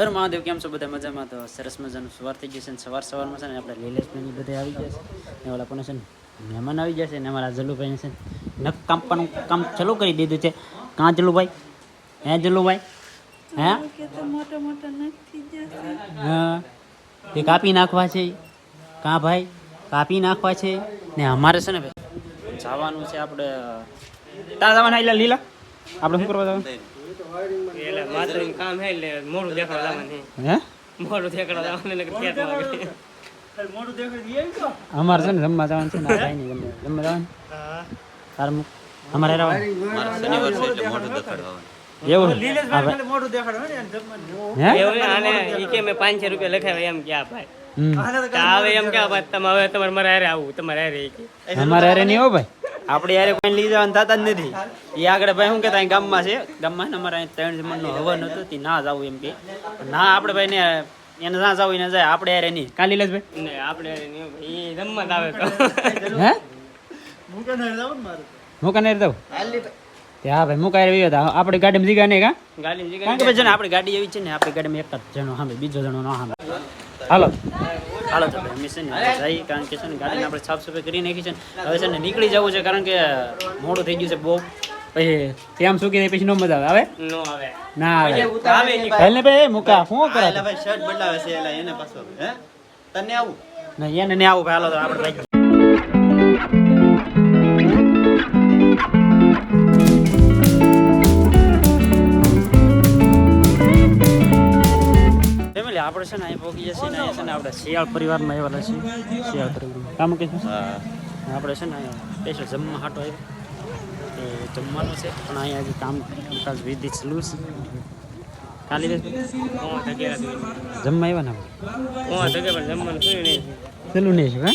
હર મહાદેવ, કેમ છો બધા મજામાં? તો સરસ મજાનું સવાર થઈ જશે ને સવાર સવારમાં છે ને આપણે લીલેશભાઈની બધા આવી ગયા છે. ને ઓલા પણ છે ને, મહેમાન આવી ગયા છે ને અમારા જલુભાઈ છે નખ કાપવાનું કામ ચાલુ કરી દીધું છે. કાં જલુભાઈ? હે જલુભાઈ? હે? હા. તે કાપી નાખવા છે. કાં ભાઈ? કાપી નાખવા છે. ને અમારે છે ને ભાઈ, જવાનું છે આપણે ત્યાં જવાના એટલે લીલા? આપણે શું કરવા જવાનું? એટલે માથું કામ હે એટલે મોડું દેખાડવા જવાનું હે? મોડું એટલે ખેત માંગે અમારે છે ને રમવા જવાનું છે ને કઈ નહીં રમવા રમવા જવાનું? તાર મુક અમારે રહેવાનું. એવું હા ભાઈ હે? એવું છે, આને ઈ કે મેં પાંચસો રૂપિયા લખાવ્યા એમ ક્યાં ભાઈ? હવે એમ ક્યાં ભાઈ? તમે હવે તમારે મારે હારે આવું તમારે હારે અમારે હારે નહીં હો ભાઈ? આપણે યારે કોઈ લઈ જવાનું થતા જ નથી. એ આગળ ભાઈ શું કહેતા ગામમાં છે. ગામમાં અમારે અહીં ત્રણ જમણનો હવન હતો તે ના જવું એમ કે. ના આપણે ભાઈ ને એને ના જવું એને જાય આપણે યારે નહીં. કાલી લીલેશભાઈ ને આપણે ભાઈ. ઈ જ આવે તો. હે? મુકાનેર હા ભાઈ મુકાય રહ્યો હતા આપણી ગાડીમાં જીગા નહીં કાં? ગાડી કારણ કે ભાઈ છે ને આપણી ગાડી એવી છે ને આપણી ગાડીમાં એક જ જણો સામે બીજો જણો ન સામે. હાલો. હાલો તો ભાઈ અમે છે ને હવે જઈએ કારણ કે છે ને ગાડીને આપણે સાફ સફાઈ કરી નાખી છે હવે છે ને નીકળી જવું છે કારણ કે મોડું થઈ ગયું છે બહુ. પછી તેમ શું કે પછી નો મજા આવે આવે? નો આવે. ના ભાઈ. મુકા શું કરે ભાઈ શર્ટ બદલાવે છે એટલે એને પાછો. હે? તને આવું? ના એને આવું ભાઈ હાલો તો આપણે આપણે છે ને અહીં પહોંચી જશે ને અહીંયા છે ને આપણે શિયાળ પરિવારમાં આવેલા છીએ. શિયાળ પરિવારમાં. કામ કે આપણે છે ને અહીંયા સ્પેશિયલ જમવા હાટો આવ્યો તે જમવાનું છે. પણ અહીંયા હજી કામ કાજ વિધિ ચાલુ છે. કાલી જમવા આવ્યા ને આપણે? પણ જમવાનું ચાલુ નહીં છે હા?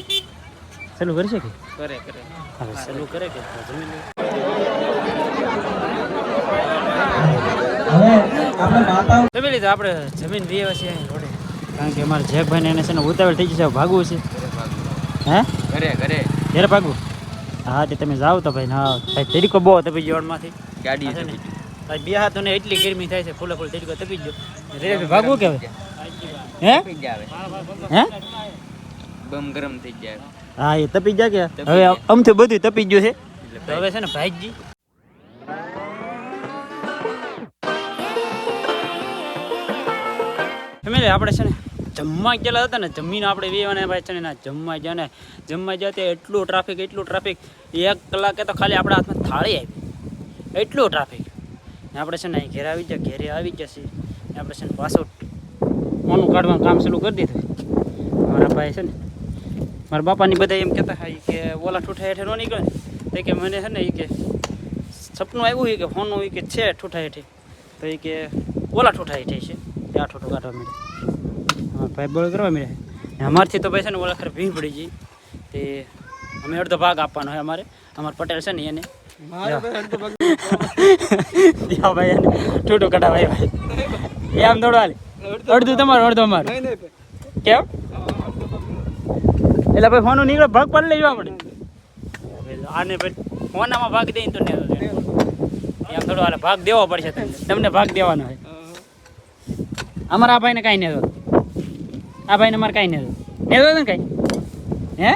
ચાલુ કરશે કે? કરે કરે. હવે ચાલુ કરે કે? જમી લે. જમી તો આપણે જમીન બે છે કારણ કે અમારે જેકભાઈને એને છે ને ઉતાવળ થઈ જશે ભાગવું છે. હે? ઘરે ઘરે. ઘેર ભાગવું? હા તે તમે જાઓ તો ભાઈ હા ભાઈ તરીકો બહુ તપી ગયો ઓળમાંથી ગાડી છે ને? ભાઈ બે હાથોને એટલી ગરમી થાય છે ફૂલે ફૂલ તરીકો તપી ગયો. રે ભાગવું કે હે? હે બમ ગરમ થઈ ગયા હા એ તપી ગયા કે? હવે અમથી બધું તપી ગયું છે. તો હવે છે ને ભાઈજી ફેમિલી આપણે છે ને જમવા ગયેલા હતા ને, જમીને આપણે વેવાને ભાઈ છે ને જમવા ગયા ને, જમવા ગયા ત્યાં એટલું ટ્રાફિક એટલું ટ્રાફિક એક કલાકે તો ખાલી આપણા હાથમાં થાળી આવી. એટલું ટ્રાફિક આપણે છે ને અહીં ઘેર આવી જાય ઘેરે આવી જશે ને આપણે છે ને પાછું ઓનું કાઢવાનું કામ શરૂ કરી દીધું. મારા ભાઈ છે ને, મારા બાપાની બધા એમ કહેતા હા ઈ કે ઓલા ઠૂઠા હેઠે ન નીકળે. તો કે મને છે ને એ કે સપનું આવ્યું હોય કે ફોન હોય કે છે ઠૂઠા હેઠે. તો એ કે ઓલા ઠૂઠા હેઠે છે. તે આ કાઢવા મળે અમારા ભાઈ બળ કરવા મળે ને અમારથી તો ભાઈ છે ને ઓલા ખરે ભીં પડી ગઈ. તે અમે અડધો ભાગ આપવાનો હોય અમારે. અમારા પટેલ છે ને એને. દેવા ભાઈ એને કઢાવાય ભાઈ. એ આમ દોડવા. અડધું તમારું અડધું અમારું. કેમ? એટલે ભાઈ ફોન નીકળે ભાગ પાડી લેજો આપણે આને ભાઈ ફોનામાં ભાગ દઈને તો ને આવે. એમ થોડો ભાગ દેવો પડશે તમને. તમને ભાગ દેવાનો હોય. અમારા આ ભાઈને કાંઈ નહીં હતો આ ભાઈને અમારે કાંઈ નહીં હતું નહીં હતું ને કાંઈ? હે?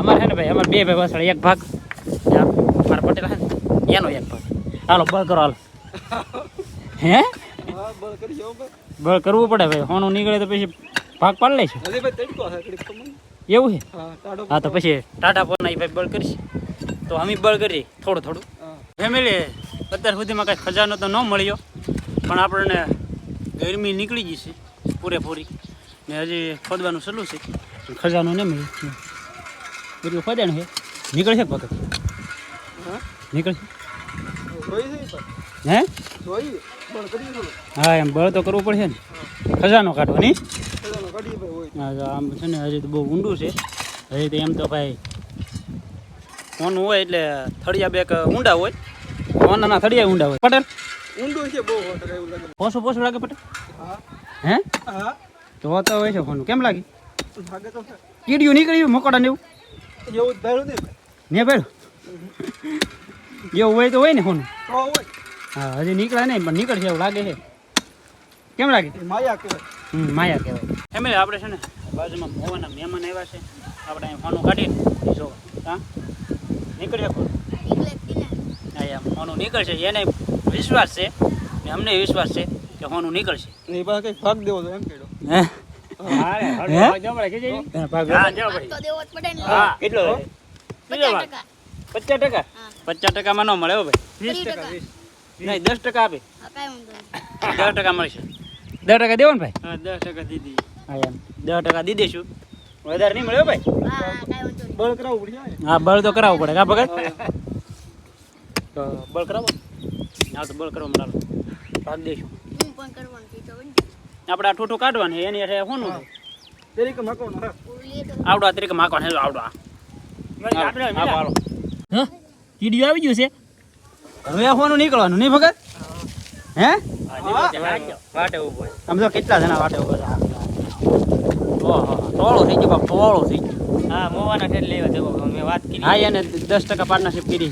અમારે છે ને ભાઈ અમારે બે ભાઈ પાછળ એક ભાગ. મારા પટેલ છે એનો એક ભાગ. હાલો બળ કરો હાલો. હે? બળ કરવું પડે ભાઈ. હોનું નીકળે તો પછી ભાગ પાડ લે છે એવું છે? હા તો પછી ટાટા ફોન ભાઈ બળ કરીશ. તો અમે બળ કરીએ થોડું થોડું. ફેમિલી અત્યાર સુધીમાં કાંઈ ખજાનો તો ન મળ્યો. પણ આપણને ગરમી નીકળી ગઈ છે પૂરેપૂરી. ને હજી ખોદવાનું સલું છે. ખજાનું નહીં મળ્યો એટલું ખોદાણ છે? નીકળશે પગત નીકળશે? હે? હા એમ બળ તો કરવું પડશે ને. ખજાનો કાઢવો નહીં? આમ છે ને હજી તો બહુ ઊંડું છે. હજી તો એમ તો ભાઈ કોનું હોય એટલે થળિયા બેક ઊંડા હોય. કોનાના થળિયા ઊંડા હોય. પટેલ? ઊંડું છે બહુ હોટલ એવું લાગે. પોસું પોસું લાગે પટેલ હા. હે? હા. તો હોય છે ફોનું કેમ લાગે? લાગે તો કીડિયું નીકળ્યું મકોડા ને એવું? એવું ભર્યું નહીં ને ભાઈ એવું હોય તો હોય ને ફોનું. તો હોય. હા હજી નીકળે નહીં પણ નીકળશે એવું લાગે છે. કેમ લાગે? માયા કહેવાય. હમ માયા કહેવાય. ફેમિલી આપણે છે ને બાજુમાં મોવાના મહેમાન આવ્યા છે. આપણે અહીં ફોનું કાઢીને જો હા? નીકળ્યા કોણ હા એમ. ફોનું નીકળશે એને વિશ્વાસ છે ને અમને વિશ્વાસ છે કે હોનું નીકળશે. ને એ પાસે કઈ ભાગ દેવો તો એમ કેડો હે? પચાસ ટકા. પચાસ ટકામાં ન મળે ભાઈ. નહીં દસ ટકા આપે. દસ ટકા મળશે. દસ ટકા દેવો ને ભાઈ? હા, દસ ટકા દીધી હા એમ. દસ ટકા દી દઈશું. વધારે નહીં મળે ભાઈ. હા. બળ કરાવવું પડશે હા બળ તો કરાવવું પડે કા ભગત તો બળ કરાવો. હા તો બળ કરવા મળે ભાગ દઈશું હું પણ કરવાનું છે તો આપણે આ ઠોઠો કાઢવાનું છે, એની હાથે શું નું? તરીકે માકવાનું આવડો તરીકે માકવાનું હેલો આવડો આ. આપણે હા, મિલા. હાલો. હા? કીડીયું આવી ગયું છે? હવે હોનું નીકળવાનું નહીં ભગત? હે. વાટે ઊભો હોય. કેટલા જણા વાટે ઊભા છે? ઓહો ટોળું થઈ ગયો બાપ થઈ ગયું. હા, મોવાના ઠેર લેવા જવો. મેં વાત કરી. હા એને દસ ટકા પાર્ટનરશિપ કરી.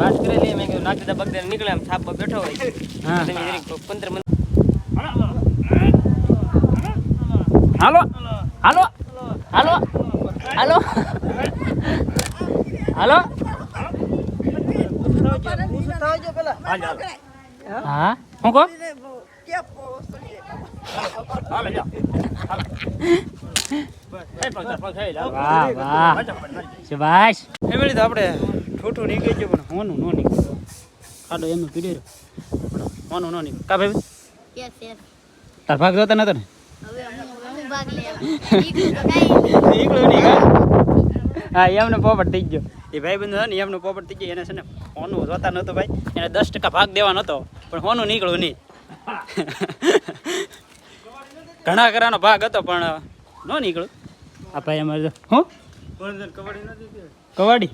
વાત કરેલી, મેં કીધું નાચતા દીધા બગદાને નીકળે એમ થાપ બેઠો હોય. હા. તમે પંદર મિનિટ હાલો. હાલો. હાલો. હાલો. હાલો. હા? હું કહો? વાહ વાહ. સુભાષ ફેમિલી તો આપણે ઠૂઠું નીકળી ગયું પણ હોનું નો નીકળ્યું ખાડો એમ પીડ્યો પણ હોનું ન નીકળ્યું કા ભાઈ. તાર ભાગ જોતા નતો ને? હા એમને પોપટ થઈ ગયો. એ ભાઈ બંધ ને એમનો પોપટ થઈ ગયો. એને છે ને હોનું જોતા નતો ભાઈ. એને દસ ટકા ભાગ દેવાનો હતો પણ હોનું નીકળ્યું નહીં. ઘણા કરાનો ભાગ હતો પણ ન નીકળો. આ ભાઈ અમારે હું. કવાડી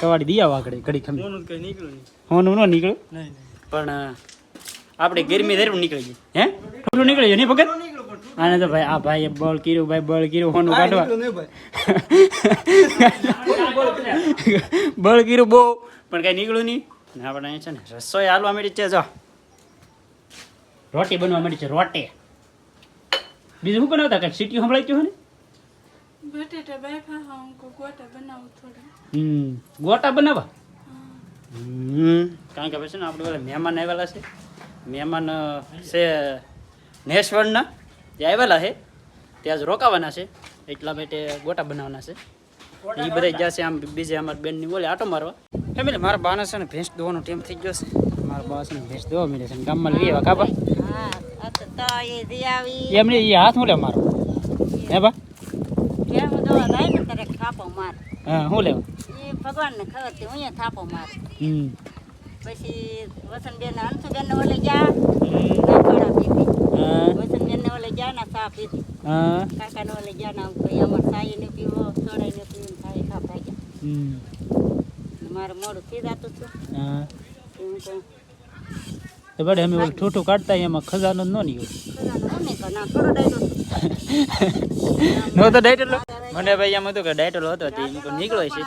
કવાડી? દિયા વાગડે ઘડી ખમી. હોનું ન નીકળ્યું? પણ આપણે ગરમી ધર્યું નીકળી ગઈ. હે? થોડું નીકળી ગયું નહીં ભગત? આને તો ભાઈ આ ભાઈ બળ કર્યું ભાઈ બળ કર્યું હોનું કાઢવા. બળ કર્યું બહુ પણ કઈ નીકળ્યું નહીં. આપણે છે ને રસોઈ હાલવા મળી છે જો. રોટી બનવા મળી છે રોટી. બીજું શું બનાવતા? કઈ સીટી સંભળાઈ ગયું ને? બટેટા બાફા હા ગોટા બનાવું થોડા. હમ ગોટા બનાવવા હમ કારણ કે પછી છે ને આપણે પેલા મહેમાન આવેલા છે. મહેમાન છે નેશવરના જે આવેલા છે. ત્યાં જ રોકાવાના છે. એટલા માટે ગોટા બનાવવાના છે. એ બધા જશે આમ બીજે અમારા બેનની બોલે આટો મારવા. ફેમિલી મારા બાને છે ને ભેંસ દોવાનો ટાઈમ થઈ ગયો છે. મારા બા છે ને ભેંસ દોવા મળે છે ગામમાં લઈ આવ્યા કાબા તો એ જે આવી એમને એ હાથ હું લે મારો? હે બા? કેમ દવા થાય ને ત્યારે થાપો માર. હા હું લેવા? એ ભગવાનને ખબર છે હું થાપો માર. હમ. પછી વસંતબેન અંશુબેન ઓલે ગયા. પીધી. વસંતબેન ને ઓલે ગયા ના ચા પીધી. હા. કાકા ને ઓલે ગયા ના કોઈ અમાર સાઈ ને પીવો સોડાઈ ને પીવું સાઈ ખા ભાગ્યા ને મોડું થઈ જતું છું હા. હું કહું તો બડે અમે ઓલું ઠૂઠું કાઢતા એમાં ખજાનો ન નીકળ્યો ના તો ડાયટલો મને ભાઈ એમ હતું કે ડાયટલો હતો તે નીકળી છે.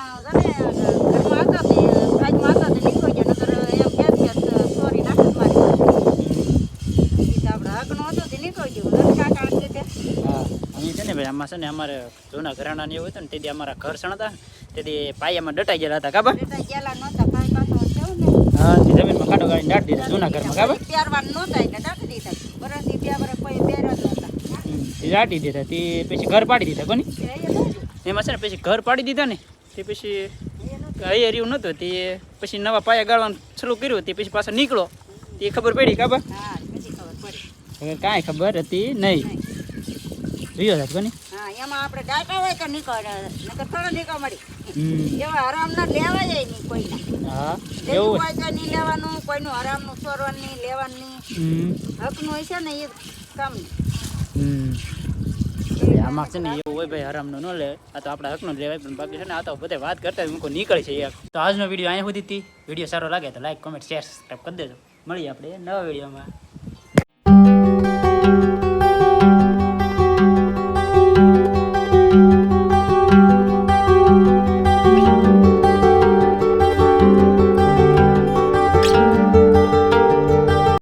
ને ભાઈ આમાં છે ને અમારે જૂના ઘરાણા ને એવું હતું ને તેથી અમારા ઘર સણતા તેથી પાયામાં ડટાઈ ગયેલા હતા કાબા બેટા ગેલા નહોતા ભાઈ પાછો થયો ને હા તે જમીનમાં કાઢો દીધા જૂના ઘરમાં કાબા પહેરવાન નહોતા એટલે દાટી દીધા. વરસથી બે વરસ કોઈ પહેર્યા નહોતા દાટી દીધા. તે પછી ઘર પાડી દીધા કોની? એમાં છે ને પછી ઘર પાડી દીધા ને તે પછી. અહીંયા રહ્યું નહોતું તે પછી નવા પાયા ગાળવાનું શરૂ કર્યું તે પછી પાછા નીકળો. તે ખબર પડી ખબર પડી. કાંઈ ખબર હતી નહીં. રહ્યો હતા કોની? એમાં આપણે ડાટા હોય તો નીકળે નકર થોડો નીકળ મળી. હમ. ના લેવા જાય નહીં કોઈના. હા એવું હોય. તો નહીં લેવાનું કોઈનું આરામનું ચોરવાનું નહીં લેવાનું નહીં. હકનું હોય છે ને એ કામ. આમાં છે ને એવું હોય ભાઈ હરામનું ન લે. આ તો આપણા હકનું જ લેવાય પણ બાકી છે ને આ તો બધા વાત કરતા મૂકો નીકળે છે તો આજનો વીડિયો અહીંયા સુધી હતી. વીડિયો સારો લાગે તો લાઈક કોમેન્ટ શેર સબસ્ક્રાઈબ કરી દેજો. મળીએ આપણે નવા વિડીયોમાં.